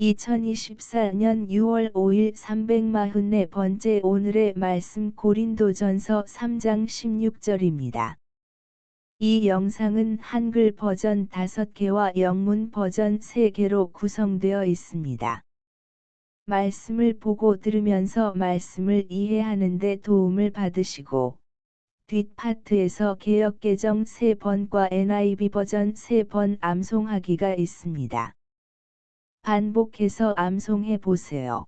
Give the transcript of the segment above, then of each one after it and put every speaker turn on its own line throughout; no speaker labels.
2024년 6월 5일 344번째 오늘의 말씀 고린도전서 3장 16절입니다. 이 영상은 한글 버전 5개와 영문 버전 3개로 구성되어 있습니다. 말씀을 보고 들으면서 말씀을 이해하는 데 도움을 받으시고 뒷파트에서 개역개정 3번과 NIV 버전 3번 암송하기가 있습니다. 반복해서 암송해 보세요.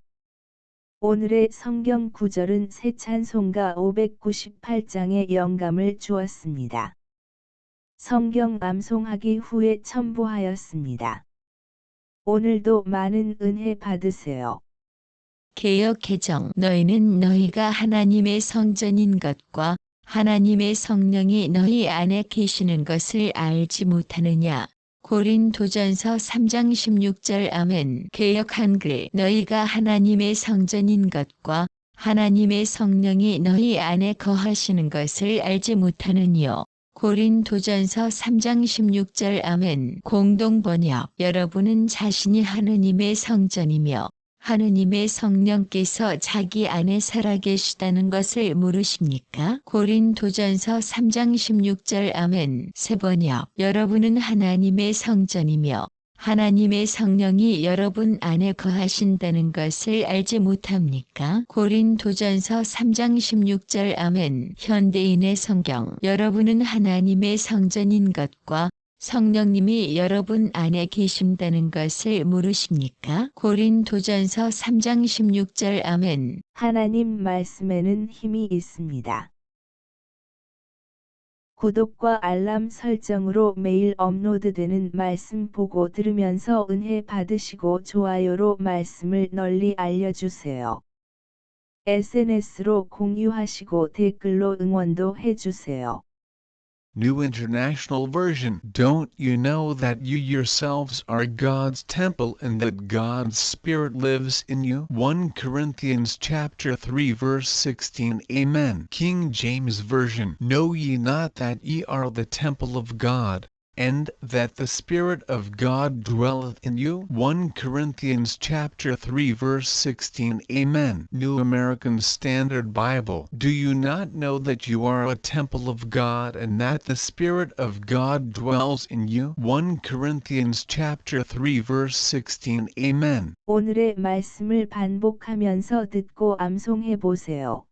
오늘의 성경 구절은 새 찬송가 598장의 영감을 주었습니다. 성경 암송하기 후에 첨부하였습니다. 오늘도 많은 은혜 받으세요.
개역 개정 너희는 너희가 하나님의 성전인 것과 하나님의 성령이 너희 안에 계시는 것을 알지 못하느냐. 고린도전서 3장 16절 아멘 개역 한글 너희가 하나님의 성전인 것과 하나님의 성령이 너희 안에 거하시는 것을 알지 못하느뇨. 고린도전서 3장 16절 아멘 공동 번역 여러분은 자신이 하느님의 성전이며 하느님의 성령께서 자기 안에 살아계시다는 것을 모르십니까? 고린도전서 3장 16절 아멘 세번역 여러분은 하나님의 성전이며 하나님의 성령이 여러분 안에 거하신다는 것을 알지 못합니까? 고린도전서 3장 16절 아멘 현대인의 성경 여러분은 하나님의 성전인 것과 성령님이 여러분 안에 계신다는 것을 모르십니까? 고린도전서 3장 16절 아멘
하나님 말씀에는 힘이 있습니다. 구독과 알람 설정으로 매일 업로드되는 말씀 보고 들으면서 은혜 받으시고 좋아요로 말씀을 널리 알려주세요. SNS로 공유하시고 댓글로 응원도 해주세요.
New International Version. Don't you know that you yourselves are God's temple and that God's Spirit lives in you? 1 Corinthians chapter 3 verse 16. Amen. King James Version. Know ye not that ye are the temple of God, and that the Spirit of God dwelleth in you? 1 Corinthians chapter 3 verse 16. Amen. New American Standard Bible. Do you not know that you are a temple of God and that the Spirit of God dwells in you? 1 Corinthians chapter 3 verse 16. Amen.
오늘의 말씀을 반복하면서 듣고 암송해 보세요.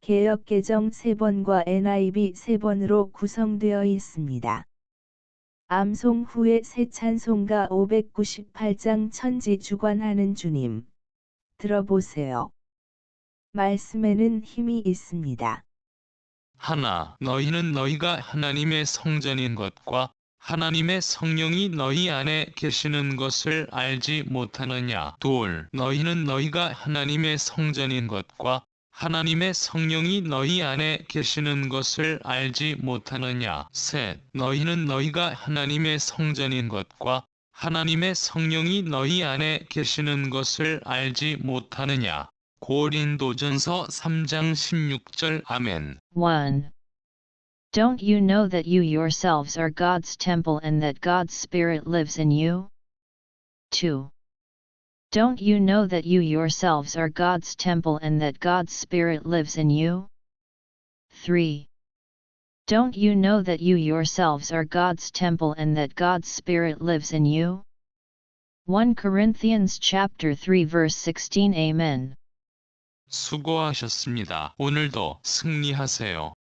개역 개정 3번과 NIV 3번으로 구성되어 있습니다. 암송 후에 새 찬송가 598장 천지 주관하는 주님. 들어보세요. 말씀에는 힘이 있습니다.
하나, 너희는 너희가 하나님의 성전인 것과 하나님의 성령이 너희 안에 계시는 것을 알지 못하느냐. 둘, 너희는 너희가 하나님의 성전인 것과 하나님의 성령이 너희 안에 계시는 것을 알지 못하느냐. 셋, 너희는 너희가 하나님의 성전인 것과 하나님의 성령이 너희 안에 계시는 것을 알지 못하느냐. 고린도전서 3장 16절 아멘.
1. Don't you know that you yourselves are God's temple and that God's Spirit lives in you? 2. Don't you know that you yourselves are God's temple and that God's Spirit lives in you? 3. Don't you know that you yourselves are God's temple and that God's Spirit lives in you? 1 Corinthians chapter 3 verse 16 Amen.
수고하셨습니다. 오늘도 승리하세요.